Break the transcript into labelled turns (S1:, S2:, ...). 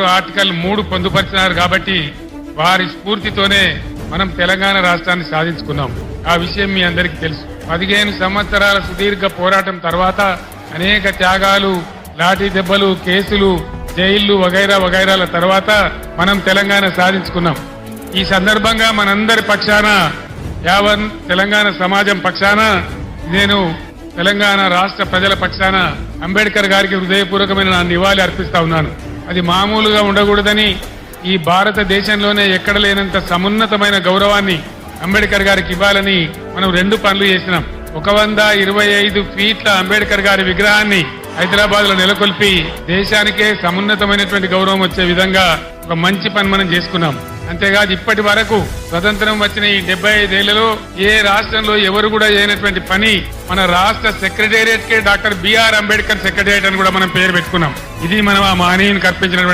S1: వారు ఆర్టికల్ మూడు పొందుపరిచినారు కాబట్టి వారి స్ఫూర్తితోనే మనం తెలంగాణ రాష్ట్రాన్ని సాధించుకున్నాం. ఆ విషయం మీ అందరికీ తెలుసు. పదిహేను సంవత్సరాల సుదీర్ఘ పోరాటం తర్వాత అనేక త్యాగాలు లాఠీ దెబ్బలు కేసులు జైళ్ళు వగైరా వగైరాల తర్వాత మనం తెలంగాణ సాధించుకున్నాం. ఈ సందర్భంగా మనందరి పక్షాన యావన్ తెలంగాణ సమాజం పక్షాన నేను తెలంగాణ రాష్ట్ర ప్రజల పక్షాన అంబేద్కర్ గారికి హృదయపూర్వకమైన నా నివాళి అర్పిస్తా ఉన్నాను. అది మామూలుగా ఉండకూడదని ఈ భారతదేశంలోనే ఎక్కడ లేనంత సమున్నతమైన గౌరవాన్ని అంబేద్కర్ గారికి ఇవ్వాలని మనం రెండు పనులు చేసినాం. ఒక వంద ఇరవై ఐదు ఫీట్ల అంబేద్కర్ గారి విగ్రహాన్ని హైదరాబాద్లో నెలకొల్పి దేశానికే సమున్నతమైనటువంటి గౌరవం వచ్చే విధంగా ఒక మంచి పని మనం చేసుకున్నాం. అంతేకాదు ఇప్పటి వరకు స్వతంత్రం వచ్చిన ఈ డెబ్బై ఐదేళ్ళలో ఏ రాష్ట్రంలో ఎవరు కూడా చేయనటువంటి పని మన రాష్ట్ర సెక్రటేరియట్ కే doctor B R Ambedkar secretariat అని కూడా మనం పేరు పెట్టుకున్నాం. ఇది మనం ఆ మహనీయుని కల్పించినటువంటి